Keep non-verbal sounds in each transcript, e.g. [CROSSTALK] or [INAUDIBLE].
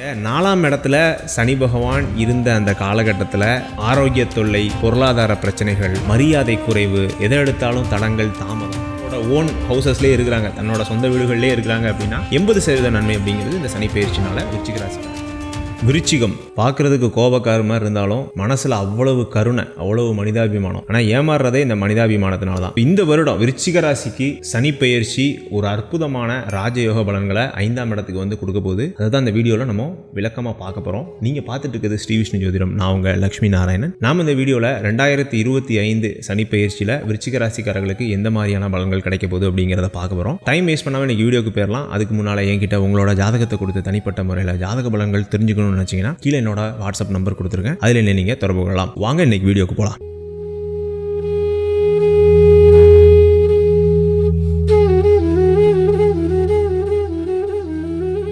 நாலாம் இடத்துல சனி பகவான் இருந்த அந்த காலகட்டத்தில் ஆரோக்கிய தொல்லை பொருளாதார பிரச்சனைகள் மரியாதை குறைவு எதை எடுத்தாலும் தடங்கள் தாமதம். ஓன் ஹவுசஸ்லேயே இருக்கிறாங்க. தன்னோட சொந்த வீடுகள்லேயே இருக்கிறாங்க அப்படின்னா எண்பது சதவீத நன்மை அப்படிங்கிறது இந்த சனி பயிற்சினால விருச்சிக விருச்சிகம். பார்க்கறதுக்கு கோபக்கார மாதிரி இருந்தாலும் மனசுல அவ்வளவு கருணை அவ்வளவு மனிதாபிமானம். ஆனா ஏமாறுறதே இந்த மனிதாபிமானத்தினால தான் இந்த வருடம் விருச்சிக ராசிக்கு சனி பெயர்ச்சி ஒரு அற்புதமான ராஜயோக பலன்களை ஐந்தாம் இடத்துக்கு வந்து கொடுக்க போகுது. அதுதான் இந்த வீடியோல நம்ம விளக்கமா பார்க்க போறோம். நீங்க பார்த்துட்டு இருக்கிறது ஸ்ரீ விஷ்ணு ஜோதிடம். நான் உங்க லட்சுமி நாராயணன். நாம இந்த வீடியோல ரெண்டாயிரத்தி இருபத்தி ஐந்து சனி பெயர்ச்சியில விருச்சிக ராசிக்காரர்களுக்கு எந்த மாதிரியான பலன்கள் கிடைக்க போகுது அப்படிங்கிறத பார்க்க போறோம். டைம் வேஸ்ட் பண்ணாம இன்னைக்கு வீடியோக்கு போயிடலாம் அதுக்கு முன்னால என்கிட்ட உங்களோட ஜாதகத்தை கொடுத்து தனிப்பட்ட முறையில் ஜாதக பலன்கள் தெரிஞ்சுக்கணும்னு நினச்சிங்கன்னா கீழே என்னோட வாட்ஸ்அப் நம்பர் கொடுத்துருக்கேன் அதில் என்ன நீங்கள் தொடர்பு கொள்ளலாம். வாங்க இன்னைக்கு வீடியோக்கு போகலாம்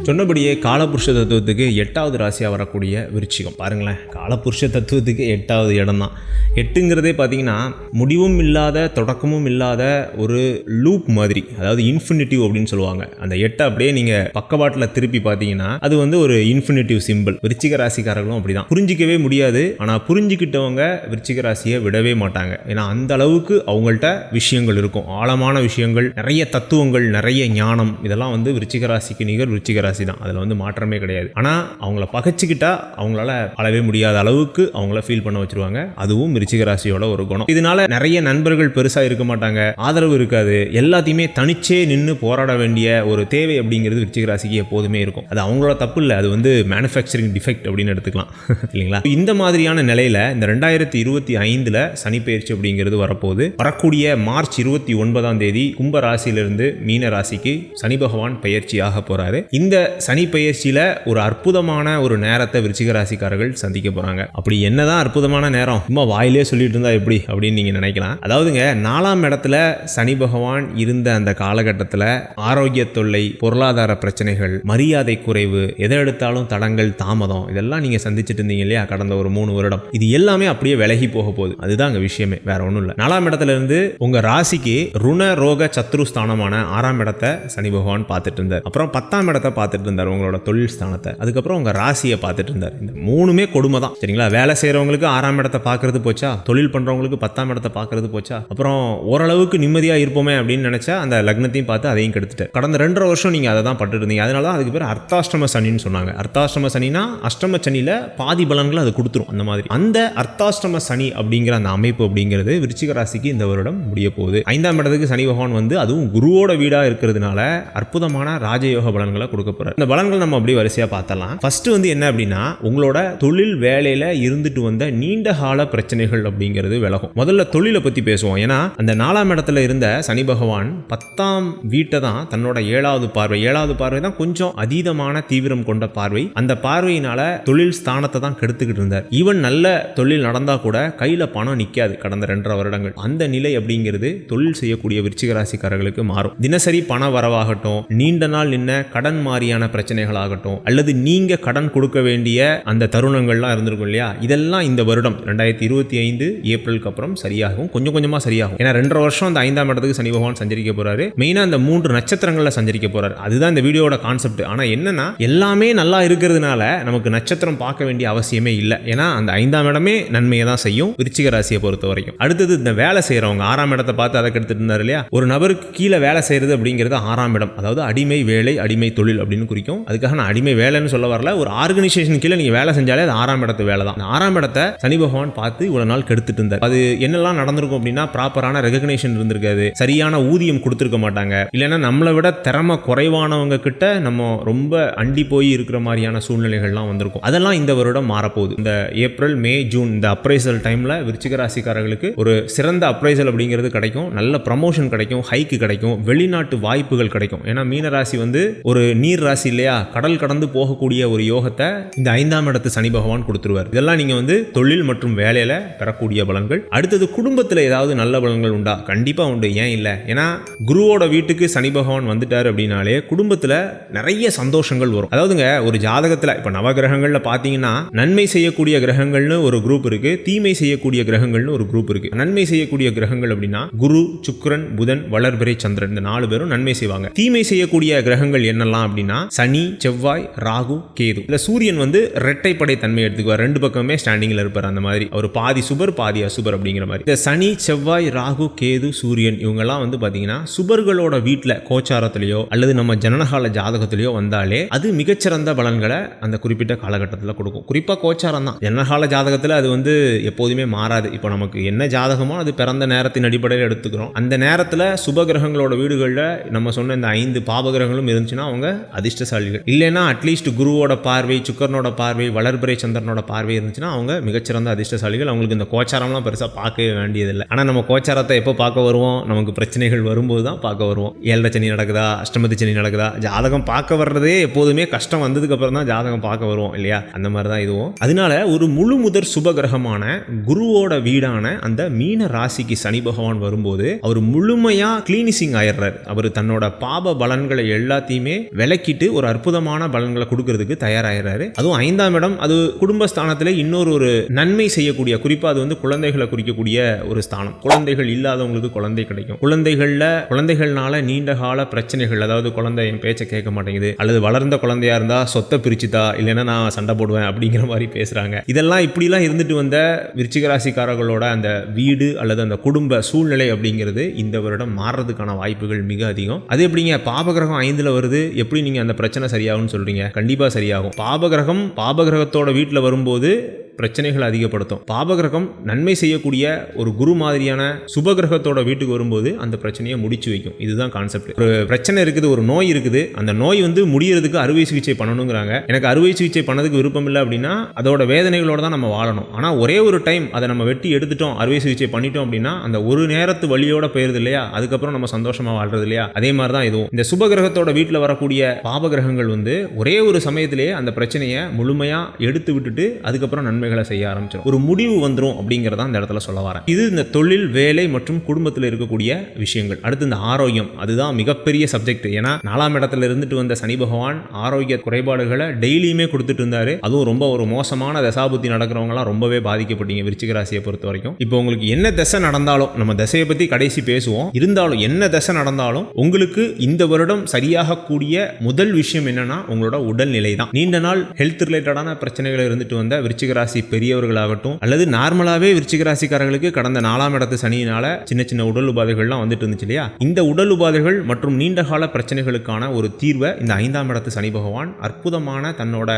சொன்னபடியே காலபுருஷ தத்துவத்துக்கு எட்டாவது ராசியாக வரக்கூடிய விருச்சிகம். பாருங்களேன் காலபுருஷ தத்துவத்துக்கு எட்டாவது இடம் தான் எட்டுங்கிறதே பார்த்தீங்கன்னா முடிவும் இல்லாத தொடக்கமும் இல்லாத ஒரு லூப் மாதிரி. அதாவது இன்ஃபினிட்டிவ் அப்படின்னு சொல்லுவாங்க. அந்த எட்டை அப்படியே நீங்கள் பக்கவாட்டில் திருப்பி பார்த்தீங்கன்னா அது வந்து ஒரு இன்ஃபினிட்டிவ் சிம்பிள் விருச்சிக ராசிக்காரர்களும் அப்படிதான். புரிஞ்சிக்கவே முடியாது. ஆனால் புரிஞ்சுக்கிட்டவங்க விருச்சிக ராசியை விடவே மாட்டாங்க. ஏன்னா அந்த அளவுக்கு அவங்கள்ட்ட விஷயங்கள் இருக்கும். ஆழமான விஷயங்கள் நிறைய தத்துவங்கள் நிறைய ஞானம். இதெல்லாம் வந்து விருச்சிக ராசிக்கு நிகர் விருச்சிக ராசி தான் அதில் வந்து மாற்றமே கிடையாது. ஆனால் அவங்கள பகைச்சிக்கிட்டா அவங்களால அளவே முடியாத அளவுக்கு அவங்கள ஃபீல் பண்ண வச்சிருவாங்க. அதுவும் ரிச்சிக ராசியோட ஒரு குணம். இதனால நிறைய நண்பர்கள் பெருசாக இருக்க மாட்டாங்க. ஆதரவு இருக்காது. எல்லாத்தையுமே தனிச்சே நின்று போராட வேண்டிய ஒரு தேவை அப்படிங்கிறது ரிச்சிக ராசிக்கு எப்போதுமே இருக்கும். அது அவங்களோட தப்பு இல்லை. அது வந்து மேனுஃபேக்சரிங் டிஃபெக்ட் அப்படின்னு எடுத்துக்கலாம். [LAUGHS] இல்லைங்களா? இந்த மாதிரியான நிலையில இந்த ரெண்டாயிரத்தி இருபத்தி ஐந்துல சனி பயிற்சி அப்படிங்கிறது வரப்போகுது. வரக்கூடிய மார்ச் இருபத்தி ஒன்பதாம் தேதி கும்ப ராசியிலிருந்து மீன ராசிக்கு சனி பகவான் பயிற்சி ஆக போறாரு. இந்த சனி பயிற்சியில் ஒரு அற்புதமான ஒரு நேரத்தை விருச்சிக ராசிக்காரர்கள் சந்திக்க போகிறாங்க அப்படி என்னதான் அற்புதமான நேரம்? சும்மா வாயிலே சொல்லிட்டு இருந்தா எப்படி? அப்படின்னு நீங்கள் நினைக்கலாம். அதாவதுங்க நாலாம் இடத்துல சனி பகவான் இருந்த அந்த காலகட்டத்தில் ஆரோக்கிய தொல்லை பொருளாதார பிரச்சனைகள் மரியாதை குறைவு எதை எடுத்தாலும் தடங்கள் தாமதம் இதெல்லாம் நீங்கள் சந்திச்சுட்டு இருந்தீங்க இல்லையா? கடந்த ஒரு மூணு வருடம். இது எல்லாமே அப்படியே விலகி போக போகுது. அதுதான் அங்க விஷயமே. வேற ஒன்றும் இல்லை. நாலாம் இடத்துல இருந்து உங்கள் ராசிக்கு ருண ரோக சத்ரு ஸ்தானமான ஆறாம் இடத்தை சனி பகவான் பார்த்துட்டு இருந்தார். அப்புறம் பத்தாம் இடத்தை பார்த்துட்டு இருந்தார் உங்களோட தொழில் ஸ்தானத்தை. அதுக்கப்புறம் உங்க ராசியை பார்த்துட்டு இருந்தார் இந்த மூணுமே கொடுமை தான். சரிங்களா? வேலை செய்யறவங்களுக்கு ஆறாம் இடத்தை பார்க்கறது போச்சா? தொழில் பண்றவங்களுக்கு பத்தாம் இடத்தை பார்க்கறது போச்சா? அப்புறம் ஓரளவுக்கு நிம்மதியா இருப்போமே அப்படின்னு நினைச்சா அந்த லக்னத்தையும் பார்த்து அதையும் கெடுத்துட்டு கடந்த ரெண்டரை வருஷம் நீங்க அதை தான் பட்டு இருந்தீங்க அதனால தான் அதுக்கு பேர் அர்த்தாஷ்டம சனின்னு சொன்னாங்க. அர்த்தாஷ்டம சனினா அஷ்டம சனியில பாதி பலன்களை அது கொடுத்துரும் அந்த மாதிரி. அந்த அர்த்தாஷ்டம சனி அப்படிங்கிற அந்த அமைப்பு அப்படிங்கிறது விருச்சிக ராசிக்கு இந்த வருடம் முடிய போகுது. ஐந்தாம் இடத்துக்கு சனி பகவான் வந்து அதுவும் குருவோட வீடா இருக்கிறதுனால அற்புதமான ராஜயோக பலன்களை கொடுக்க போறாரு. இந்த பலன்கள் நம்ம அப்படியே வரிசையா பார்த்தலாம் ஃபர்ஸ்ட் வந்து என்ன அப்படின்னா உங்களோட தொழில் வேலையில இருந்துட்டு வந்த நீண்ட கால பிரச்சனைகள் அப்படிங்கிறது விலகும். முதல்ல தொழிலை பத்தி பேசுவோம். ஏன்னா அந்த நாலாம் இடத்துல இருந்த சனி பகவான் பத்தாம் வீட்டை தான் தன்னோட ஏழாவது பார்வை ஏழாவது பார்வை தான் கொஞ்சம் அதீதமான தீவிரம் கொண்ட பார்வை. அந்த பார்வையினால தொழில் ஸ்தானத்தை தான் கெடுத்துக்கிட்டு இருந்தார். ஈவன் நல்ல தொழில் நடந்தா கூட கையில பணம் நிக்காது கடந்த ரெண்டரை வருடங்கள். அந்த நிலை அப்படிங்கிறது தொழில் செய்யக்கூடிய விருச்சிக ராசிக்காரர்களுக்கு மாறும். தினசரி பண வரவாகட்டும் நீண்ட நாள் நின்ன கடன் மாறிய மாதிரியான பிரச்சனைகளாகட்டும் அல்லது நீங்க கடன் கொடுக்க வேண்டிய அந்த தருணங்கள்லாம் இருந்திருக்கும் இல்லையா? இதெல்லாம் இந்த வருடம் ரெண்டாயிரத்தி இருபத்தி ஐந்து ஏப்ரலுக்கு அப்புறம் சரியாகும் கொஞ்சம் கொஞ்சமா சரியாகும். ஏன்னா ரெண்டரை வருஷம் அந்த ஐந்தாம் இடத்துக்கு சனி பகவான் சஞ்சரிக்க போறாரு. மெயினா அந்த மூன்று நட்சத்திரங்களில் சஞ்சரிக்க போறாரு. அதுதான் இந்த வீடியோட கான்செப்ட் ஆனா என்னன்னா எல்லாமே நல்லா இருக்கிறதுனால நமக்கு நட்சத்திரம் பார்க்க வேண்டிய அவசியமே இல்லை. ஏன்னா அந்த ஐந்தாம் இடமே நன்மையை தான் செய்யும் விருச்சிக ராசியை பொறுத்த வரைக்கும். அடுத்தது இந்த வேலை செய்யறவங்க ஆறாம் இடத்தை பார்த்து அதை கெடுத்துட்டு இருந்தார் இல்லையா? ஒரு நபருக்கு கீழே வேலை செய்யறது அப்படிங்கிறது ஆறாம் இடம். அதாவது அடிமை வேலை அடிமை தொழில் அப்படின்னு குறிக்கும். அதுக்காக நான் அடிமை வேலைன்னு சொல்ல வரல. ஒரு ஆர்கனைசேஷன் கீழே நீங்க வேலை செஞ்சாலே அது ஆறாம் இடத்து வேலை தான். ஆறாம் இடத்தை சனி பகவான் பார்த்து இவ்வளவு நாள் கெடுத்துட்டு இருந்தார். அது என்னெல்லாம் நடந்திருக்கும் அப்படின்னா ப்ராப்பரான ரெகக்னேஷன் இருந்திருக்காது. சரியான ஊதியம் கொடுத்துருக்க மாட்டாங்க. இல்லைன்னா நம்மளை விட திறமை குறைவானவங்க கிட்ட நம்ம ரொம்ப அண்டி போய் இருக்கிற மாதிரியான சூழ்நிலைகள்லாம் வந்திருக்கும். அதெல்லாம் இந்த வருடம் மாறப்போகுது. இந்த ஏப்ரல் மே ஜூன் இந்த அப்ரைசல் டைம்ல விருச்சிக ராசிக்காரர்களுக்கு ஒரு சிறந்த அப்ரைசல் அப்படிங்கிறது கிடைக்கும். நல்ல ப்ரமோஷன் கிடைக்கும் ஹைக்கு கிடைக்கும். வெளிநாட்டு வாய்ப்புகள் கிடைக்கும். ஏன்னா மீனராசி வந்து ஒரு நீர் ராசி இல்லையா? கடல் கடந்து போகக்கூடிய ஒரு யோகத்தை இந்த ஐந்தாம் இடத்து சனி பகவான் கொடுத்துருவார். இதெல்லாம் நீங்க வந்து தொழில் மற்றும் வேலையில பெறக்கூடிய பலன்கள். அடுத்தது குடும்பத்தில் ஏதாவது நல்ல பலன்கள் உண்டா? கண்டிப்பா உண்டு. ஏன் இல்லை? ஏன்னா குருவோட வீட்டுக்கு சனி பகவான் வந்துட்டார் அப்படின்னாலே குடும்பத்தில் நிறைய சந்தோஷங்கள் வரும். அதாவதுங்க ஒரு ஜாதகத்தில் இப்போ நவகிரகங்களில் பார்த்தீங்கன்னா நன்மை செய்யக்கூடிய கிரகங்கள்னு ஒரு குரூப் இருக்கு. தீமை செய்யக்கூடிய கிரகங்கள்னு ஒரு குரூப் இருக்கு. நன்மை செய்யக்கூடிய கிரகங்கள் அப்படின்னா குரு சுக்ரன் புதன் வளர்பிறை சந்திரன். இந்த நாலு பேரும் நன்மை செய்வாங்க. தீமை செய்யக்கூடிய கிரகங்கள் என்னெல்லாம் அப்படின்னா பார்த்தீங்கன்னா சனி செவ்வாய் ராகு கேது. இந்த சூரியன் வந்து ரெட்டைப்படை தன்மை எடுத்துக்குவார். ரெண்டு பக்கமே ஸ்டாண்டிங்கில் இருப்பார் அந்த மாதிரி. அவர் பாதி சுபர் பாதி அசுபர் அப்படிங்கிற மாதிரி. இந்த சனி செவ்வாய் ராகு கேது சூரியன் இவங்கெல்லாம் வந்து பார்த்தீங்கன்னா சுபர்களோட வீட்டில் கோச்சாரத்திலேயோ அல்லது நம்ம ஜனனகால ஜாதகத்திலேயோ வந்தாலே அது மிகச்சிறந்த பலன்களை அந்த குறிப்பிட்ட காலகட்டத்தில் கொடுக்கும். குறிப்பாக கோச்சாரம் தான். ஜனனகால ஜாதகத்தில் அது வந்து எப்போதுமே மாறாது. இப்போ நமக்கு என்ன ஜாதகமோ அது பிறந்த நேரத்தின் அடிப்படையில் எடுத்துக்கிறோம். அந்த நேரத்தில் சுப கிரகங்களோட வீடுகளில் நம்ம சொன்ன இந்த ஐந்து பாப கிரகங்களும் இருந்துச்சுன்னா அவங்க அதிர்ஷ்டசாலிகள். இல்லைன்னா அட்லீஸ்ட் குருவோட பார்வை சுக்கரனோட பார்வை வளர்பிறை சந்திரனோட பார்வை இருந்துச்சுன்னா அவங்க மிகச்சிறந்த அதிர்ஷ்டசாலிகள். அவங்களுக்கு இந்த கோச்சாரம்லாம் பெருசாக பார்க்கவே வேண்டியதில்லை. ஆனால் நம்ம கோச்சாரத்தை எப்போ பார்க்க வருவோம்? நமக்கு பிரச்சனைகள் வரும்போது தான் பார்க்க வருவோம். ஏழரை சனி நடக்குதா? அஷ்டமதி சனி நடக்குதா? ஜாதகம் பார்க்க வர்றதே எப்போதுமே கஷ்டம் வந்ததுக்கு அப்புறம் தான் ஜாதகம் பார்க்க வருவோம் இல்லையா? அந்த மாதிரி தான் இதுவும். அதனால ஒரு முழு முதற் சுப கிரகமான குருவோட வீடான அந்த மீன ராசிக்கு சனி பகவான் வரும்போது அவர் முழுமையாக கிளீனிசிங் ஆயிடுறாரு. அவர் தன்னோட பாப பலன்களை எல்லாத்தையுமே விலக்கி விலகிட்டு ஒரு அற்புதமான பலன்களை கொடுக்கறதுக்கு தயாராகிறாரு. அதுவும் ஐந்தாம் இடம் அது குடும்பஸ்தானத்தில் இன்னொரு ஒரு நன்மை செய்யக்கூடிய குறிப்பா அது வந்து குழந்தைகளை குறிக்கக்கூடிய ஒரு ஸ்தானம். குழந்தைகள் இல்லாதவங்களுக்கு குழந்தை கிடைக்கும். குழந்தைகள்ல குழந்தைகள்னால நீண்ட கால பிரச்சனைகள் அதாவது குழந்தை என் பேச்சை கேட்க மாட்டேங்குது அல்லது வளர்ந்த குழந்தையா இருந்தா சொத்தை பிரிச்சுதா இல்லைன்னா நான் சண்டை போடுவேன் அப்படிங்கிற மாதிரி பேசுறாங்க. இதெல்லாம் இப்படிலாம் இருந்துட்டு வந்த விருச்சிகராசிக்காரர்களோட அந்த வீடு அல்லது அந்த குடும்ப சூழ்நிலை அப்படிங்கிறது இந்த வருடம் மாறுறதுக்கான வாய்ப்புகள் மிக அதிகம். அது எப்படிங்க? பாபகிரகம் ஐந்துல வருது. எப்படி நீங்க அந்த பிரச்சனை சரியாகும்னு சொல்றீங்க. கண்டிப்பா சரியாகும். பாபகிரகம் பாபகிரகத்தோட வீட்டில் வரும்போது பிரச்சனைகளை அதிகப்படுத்தும். பாபகிரகம் நன்மை செய்யக்கூடிய ஒரு குரு மாதிரியான சுபகிரகத்தோட வீட்டுக்கு வரும்போது அந்த பிரச்சனையை முடிச்சு வைக்கும். இதுதான் கான்செப்ட் ஒரு பிரச்சனை இருக்குது ஒரு நோய் இருக்குது. அந்த நோய் வந்து முடியறதுக்கு அறுவை சிகிச்சை பண்ணணுங்கிறாங்க. எனக்கு அறுவை சிகிச்சை பண்ணதுக்கு விருப்பம் இல்லை அப்படின்னா அதோட வேதனைகளோட தான் நம்ம வாழணும். ஆனால் ஒரே ஒரு டைம் அதை நம்ம வெட்டி எடுத்துட்டோம் அறுவை சிகிச்சை பண்ணிட்டோம் அப்படின்னா அந்த ஒரு நேரத்து வழியோட போயிருது இல்லையா? அதுக்கப்புறம் நம்ம சந்தோஷமா வாழ்றது இல்லையா? அதே மாதிரி தான் இதுவும். இந்த சுபகிரகத்தோட வீட்டில் வரக்கூடிய பாபகிரகங்கள் வந்து ஒரே ஒரு சமயத்திலேயே அந்த பிரச்சனையை முழுமையாக எடுத்து விட்டுட்டு அதுக்கப்புறம் நன்மைகளை செய்ய ஆரம்பிச்சிடும் ஒரு முடிவு வந்துடும் அப்படிங்கிறத அந்த இடத்துல சொல்ல வரேன். இது இந்த தொழில் வேலை மற்றும் குடும்பத்தில் இருக்கக்கூடிய விஷயங்கள். அடுத்து இந்த ஆரோக்கியம் அதுதான் மிகப்பெரிய சப்ஜெக்ட் ஏன்னா நாலாம் இடத்துல இருந்துட்டு வந்த சனி பகவான் ஆரோக்கிய குறைபாடுகளை டெய்லியுமே கொடுத்துட்டு இருந்தாரு. அதுவும் ரொம்ப ஒரு மோசமான தசாபுத்தி நடக்கிறவங்கலாம் ரொம்பவே பாதிக்கப்பட்டீங்க விருச்சிக ராசியை பொறுத்த வரைக்கும். இப்போ உங்களுக்கு என்ன தசை நடந்தாலும் நம்ம தசையை பத்தி கடைசி பேசுவோம். இருந்தாலும் என்ன தசை நடந்தாலும் உங்களுக்கு இந்த வருடம் சரியாக கூடிய முதல் விஷயம் என்னன்னா உங்களோட உடல்நிலை தான் நீண்ட நாள் ஹெல்த் ரிலேட்டடான பிரச்சனைகள் இருந்துட்டு வந்த விருச்சிக ராசி பெரியவர்களாகட்டும் அல்லது நார்மலாகவே விருச்சிக ராசிக்காரர்களுக்கு கடந்த நாலாம் இடத்து சனியினால சின்ன சின்ன உடல் உபாதைகள்லாம் வந்துட்டு இருந்துச்சு இல்லையா? இந்த உடல் உபாதைகள் மற்றும் நீண்டகால பிரச்சனைகளுக்கான ஒரு தீர்வை இந்த ஐந்தாம் இடத்து சனி பகவான் அற்புதமான தன்னோட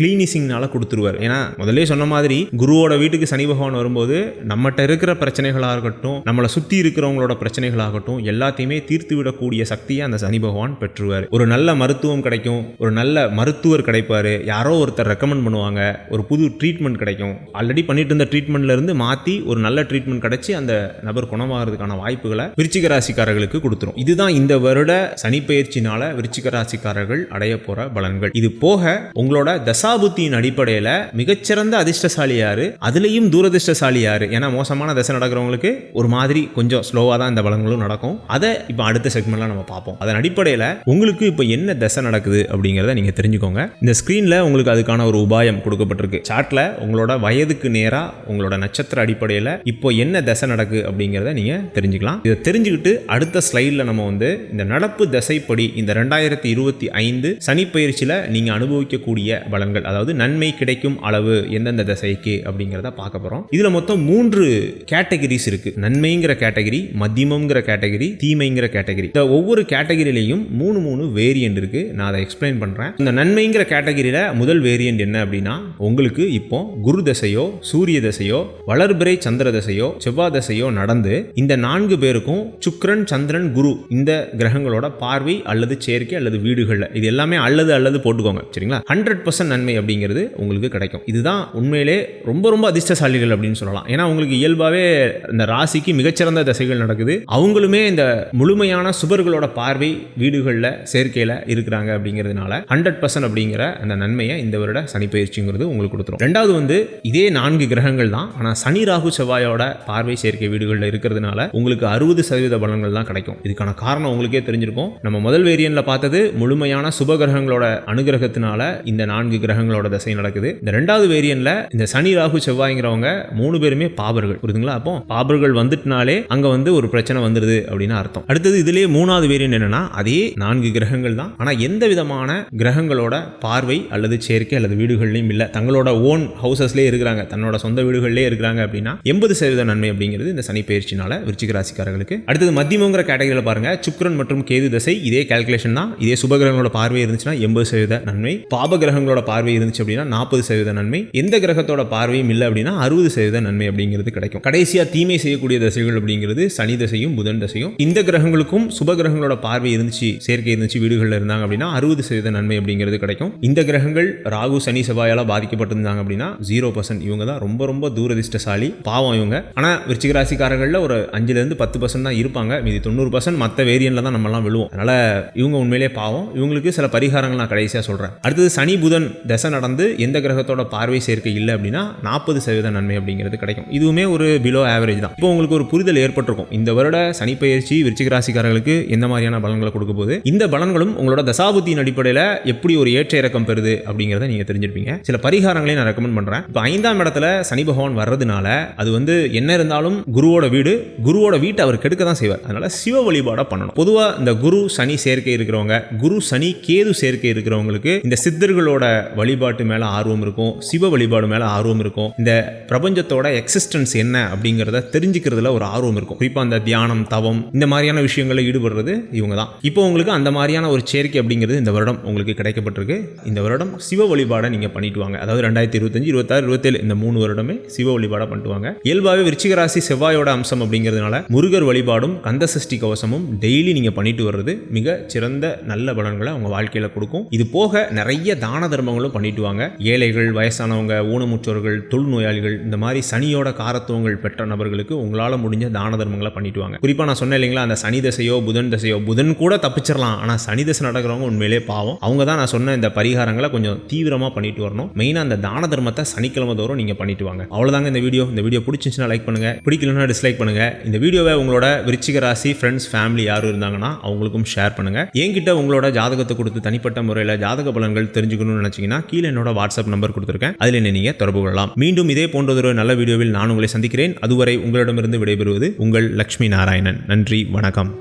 கிளீனிசிங்னால கொடுத்துருவார். ஏன்னா முதல்ல சொன்ன மாதிரி குருவோட வீட்டுக்கு சனி பகவான் வரும்போது நம்மகிட்ட இருக்கிற பிரச்சனைகளாக இருக்கட்டும் நம்மளை சுற்றி இருக்கிறவங்களோட பிரச்சனைகளாகட்டும் எல்லாத்தையுமே தீர்த்து விடக்கூடிய சக்தியை அந்த சனி பகவான் பெற்றுவார். ஒரு நல்ல மருத்துவம் கிடைக்கும் ஒரு நல்ல மருத்துவர் கிடைப்பாரு. யாரோ ஒருத்தர் ரெக்கமெண்ட் பண்ணுவாங்க ஒரு புது ட்ரீட்மெண்ட் கிடைக்கும். ஆல்ரெடி பண்ணிட்டு இருந்த ட்ரீட்மெண்ட்ல இருந்து மாற்றி ஒரு நல்ல ட்ரீட்மெண்ட் கிடைச்சி அந்த நபர் குணமாகிறதுக்கான வாய்ப்புகளை விருச்சிக ராசிக்காரர்களுக்கு கொடுத்துரும். இதுதான் இந்த வருட சனிப்பெயர்ச்சினால விருச்சிக ராசிக்காரர்கள் அடைய போற பலன்கள். இது போக உங்களோட தசாபுத்தியின் அடிப்படையில் மிகச்சிறந்த அதிர்ஷ்டசாலி யாரு? அதுலேயும் தூரதிர்ஷ்டசாலி யாரு? ஏன்னா மோசமான தசை நடக்கிறவங்களுக்கு ஒரு மாதிரி கொஞ்சம் ஸ்லோவாக தான் இந்த பலன்களும் நடக்கும். அதை இப்போ அடுத்த செக்மெண்ட்ல நம்ம பார்ப்போம். அதன் அடிப்படையில் உங்களுக்கு இப்போ என்ன தசை நடக்குது அப்படிங்கிறத நீங்கள் தெரிஞ்சுக்கோங்க. இந்த ஸ்க்ரீனில் உங்களுக்கு அதுக்கான ஒரு உபாயம் கொடுக்கப்பட்டிருக்கு. சார்ட்டில் உங்களோட வயதுக்கு நேராக உங்களோட நட்சத்திர அடிப்படையில் இப்போ என்ன தசை நடக்கு அப்படிங்கிறத நீங்கள் தெரிஞ்சுக்கலாம். இதை தெரிஞ்சுக்கிட்டு அடுத்த ஸ்லைடில் நம்ம வந்து இந்த நடப்பு தசைப்படி இந்த ரெண்டாயிரத்தி இருபத்தி ஐந்து சனி பயிற்சியில் நீங்கள் அனுபவிக்கக்கூடிய பலன்கள் அதாவது நன்மை கிடைக்கும் அளவு எந்தெந்த தசைக்கு அப்படிங்கிறத பார்க்க போகிறோம் இதில் மொத்தம் மூன்று கேட்டகரிஸ் இருக்குது நன்மைங்கிற கேட்டகரி மத்தியமங்கிற கேட்டகரி தீமைங்கிற கேட்டகரி. இந்த ஒவ்வொரு கேட்டகரியிலையும் மூணு மூணு வேரியண்ட் இருக்குது நான் அதை எக்ஸ்பிளைன் பண்ணுறேன் இந்த நன்மைங்கிற கேட்டகரியில் முதல் வேரியண்ட் என்ன அப்படின்னா உங்களுக்கு இப்போ குரு தசையோ சூரிய தசையோ வளர்பிறை சந்திர தசையோ செவ்வாய் தசையோ நடந்து இந்த நான்கு பேருக்கும் சுக்ரன் சந்திரன் குரு இந்த கிரகங்களோட பார்வை அல்லது சேர்க்கை அல்லது வீடுகளில் இது எல்லாமே அல்லது அல்லது போட்டுக்கோங்க சரிங்களா? ஹண்ட்ரட் பர்சன்ட் நன்மை அப்படிங்கிறது உங்களுக்கு கிடைக்கும். இதுதான் உண்மையிலே ரொம்ப ரொம்ப அதிர்ஷ்டசாலிகள் அப்படின்னு சொல்லலாம். ஏன்னா உங்களுக்கு இயல்பாகவே இந்த ராசிக்கு மிகச்சிறந்த தசைகள் நடக்குது. அவங்களுமே இந்த முழுமையான சுபர்களோட பார்வை வீடுகளில் சேர்க்கையில் இருக்கிறாங்க அப்படிங்கிறதுனால ஹண்ட்ரட் பர்சன்ட் அப்படிங்கிற அந்த நன்மையை இந்த வருட சனி பயிற்சிங்கிறது உங்களுக்கு கொடுத்துரும். ரெண்டாவது வந்து வந்து இதே நான்கு கிரகங்கள் தான். ஆனால் சனி ராகு செவ்வாயோட பார்வை சேர்க்கை வீடுகளில் இருக்கிறதுனால உங்களுக்கு அறுபது சதவீத பலன்கள் தான் கிடைக்கும். இதுக்கான காரணம் உங்களுக்கே தெரிஞ்சிருக்கும். நம்ம முதல் வேரியன்ல பார்த்தது முழுமையான சுப கிரகங்களோட அனுகிரகத்தினால இந்த நான்கு கிரகங்களோட தசை நடக்குது. இந்த ரெண்டாவது வேரியன்ல இந்த சனி ராகு செவ்வாய்ங்கிறவங்க மூணு பேருமே பாபர்கள். புரியுதுங்களா? அப்போ பாபர்கள் வந்துட்டுனாலே அங்க வந்து ஒரு பிரச்சனை வந்துருது அப்படின்னு அர்த்தம். அடுத்தது இதுலயே மூணாவது வேரியன் என்னன்னா அதே நான்கு கிரகங்கள் தான். ஆனா எந்த விதமான கிரகங்களோட பார்வை அல்லது சேர்க்கை அல்லது வீடுகள்லையும் இல்லை. தங்களோட ஓன் ஹவுஸ் ஹவுசஸ்லேயே இருக்கிறாங்க. தன்னோட சொந்த வீடுகளிலே இருக்கிறாங்க அப்படின்னா எண்பது சதவீத நன்மை அப்படிங்கிறது இந்த சனி பயிற்சினால விருச்சிக ராசிக்காரர்களுக்கு. அடுத்தது மத்தியமங்கிற கேட்டகரியில் பாருங்க. சுக்ரன் மற்றும் கேது தசை இதே கால்குலேஷன் தான். இதே சுபகிரகங்களோட பார்வை இருந்துச்சுன்னா எண்பது சதவீத நன்மை. பாப கிரகங்களோட பார்வை இருந்துச்சு அப்படின்னா நாற்பது சதவீத நன்மை. எந்த கிரகத்தோட பார்வையும் இல்லை அப்படின்னா அறுபது சதவீத நன்மை அப்படிங்கிறது கிடைக்கும். கடைசியா தீமை செய்யக்கூடிய தசைகள் அப்படிங்கிறது சனி தசையும் புதன் தசையும். இந்த கிரகங்களுக்கும் சுப கிரகங்களோட பார்வை இருந்துச்சு சேர்க்கை இருந்துச்சு வீடுகளில் இருந்தாங்க அப்படின்னா அறுபது சதவீத நன்மை அப்படிங்கிறது கிடைக்கும். இந்த கிரகங்கள் ராகு சனி செவ்வாயால் பாதிக்கப்பட்டிருந்தாங்க அப்படின்னா ஜீரோ பர்சன்ட் இவங்க தான் ரொம்ப ரொம்ப தூரதிஷ்டசாலி பாவம் இவங்க. ஆனால் விருச்சிக ராசிக்காரர்களில் ஒரு அஞ்சுலேருந்து பத்து பர்சன்ட் தான் இருப்பாங்க. மீதி தொண்ணூறு பர்சன்ட் மற்ற வேரியனில் தான் நம்மலாம் விழுவோம். அதனால் இவங்க உண்மையிலேயே பாவம். இவங்களுக்கு சில பரிகாரங்கள் நான் கடைசியாக சொல்கிறேன் அடுத்தது சனி புதன் தசை நடந்து எந்த கிரகத்தோட பார்வை சேர்க்கை இல்லை அப்படின்னா நாற்பது சதவீத நன்மை அப்படிங்கிறது கிடைக்கும். இதுவுமே ஒரு பிலோ ஆவரேஜ் தான். இப்போ உங்களுக்கு ஒரு புரிதல் ஏற்பட்டிருக்கும். இந்த வருட சனி பயிற்சி விருச்சிக ராசிக்காரர்களுக்கு எந்த மாதிரியான பலன்களை கொடுக்க போகுது? இந்த பலன்களும் உங்களோட தசாபுத்தியின் அடிப்படையில் எப்படி ஒரு ஏற்ற இறக்கம் பெறுது அப்படிங்கிறத நீங்கள் தெரிஞ்சிருப்பீங்க. சில பரிகாரங்களையும் நான் ரெக்கமெண்ட் பண்ணுறேன் இப்போ ஐந்தாம் இடத்துல சனி பகவான் வர்றதுனால அது வந்து என்ன இருந்தாலும் குருவோட வீடு குருவோட வீட்டை அவர் கெடுக்க தான் செய்வார். அதனால சிவ வழிபாடாக பண்ணணும். பொதுவாக இந்த குரு சனி சேர்க்கை இருக்கிறவங்க குரு சனி கேது சேர்க்கை இருக்கிறவங்களுக்கு இந்த சித்தர்களோட வழிபாட்டு மேலே ஆர்வம் இருக்கும் சிவ வழிபாடு மேலே ஆர்வம் இருக்கும். இந்த பிரபஞ்சத்தோட எக்ஸிஸ்டன்ஸ் என்ன அப்படிங்கிறத தெரிஞ்சுக்கிறதுல ஒரு ஆர்வம் இருக்கும். குறிப்பாக அந்த தியானம் தவம் இந்த மாதிரியான விஷயங்களில் ஈடுபடுறது இவங்க தான் இப்போ உங்களுக்கு அந்த மாதிரியான ஒரு சேர்க்கை அப்படிங்கிறது இந்த வருடம் உங்களுக்கு கிடைக்கப்பட்டிருக்கு. இந்த வருடம் சிவ வழிபாடை நீங்கள் பண்ணிட்டு வாங்க. அதாவது ரெண்டாயிரத்தி இருபத்தஞ்சு இருபத்தாறு இருபத்தேழு இந்த மூணு வருடமே சிவ வழிபாடாக பண்ணிட்டு வாங்க இயல்பாகவே விருச்சிக ராசி செவ்வாயோட அம்சம் அப்படிங்கிறதுனால முருகர் வழிபாடும் கந்த சஷ்டி கவசமும் டெய்லி நீங்கள் பண்ணிட்டு வர்றது மிக சிறந்த நல்ல பலன்களை அவங்க வாழ்க்கையில் கொடுக்கும். இது போக நிறைய தான தர்மங்களும் பண்ணிட்டு வாங்க ஏழைகள் வயசானவங்க ஊனமுற்றோர்கள் தொழுநோயாளிகள் இந்த மாதிரி சனியோட காரத்துவங்கள் பெற்ற நபர்களுக்கு உங்களால் முடிஞ்ச தான தர்மங்களை பண்ணிட்டு வாங்க குறிப்பாக நான் சொன்னேன் இல்லைங்களா அந்த சனி தசையோ புதன் தசையோ புதன் கூட தப்பிச்சிடலாம் ஆனால் சனி தசை நடக்கிறவங்க உண்மையிலே பாவம். அவங்க தான் நான் சொன்ன இந்த பரிகாரங்களை கொஞ்சம் தீவிரமாக பண்ணிட்டு வரணும். மெயினாக அந்த தான தர்மத்தை சனிக்கிழமை தோறும் நீங்கள் பண்ணிட்டு வாங்க. அவ்வளோதாங்க இந்த வீடியோ. இந்த வீடியோ பிடிச்சிருந்துச்சுன்னா லைக் பண்ணுங்க. பிடிக்கலன்னா டிஸ்லைக் பண்ணுங்கள் இந்த வீடியோவை உங்களோட விருச்சிக ராசி ஃப்ரெண்ட்ஸ் ஃபேமிலி யாரும் இருந்தாங்கன்னா அவங்களுக்கும் ஷேர் பண்ணுங்கள் என்கிட்ட உங்களோட ஜாதகத்தை கொடுத்து தனிப்பட்ட முறையில் ஜாதக பலன்கள் தெரிஞ்சுக்கணும்னு நினச்சிங்கன்னா கீழே என்னோட வாட்ஸ்அப் நம்பர் கொடுத்துருக்கேன். அதில் என்ன நீங்கள் தொடர்பு கொள்ளலாம். மீண்டும் இதே போன்றதொரு நல்ல வீடியோவில் நான் உங்களை சந்திக்கிறேன். அதுவரை உங்களிடமிருந்து விடைபெறுவது உங்கள் லக்ஷ்மி நாராயணன். நன்றி வணக்கம்.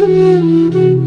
Thank you.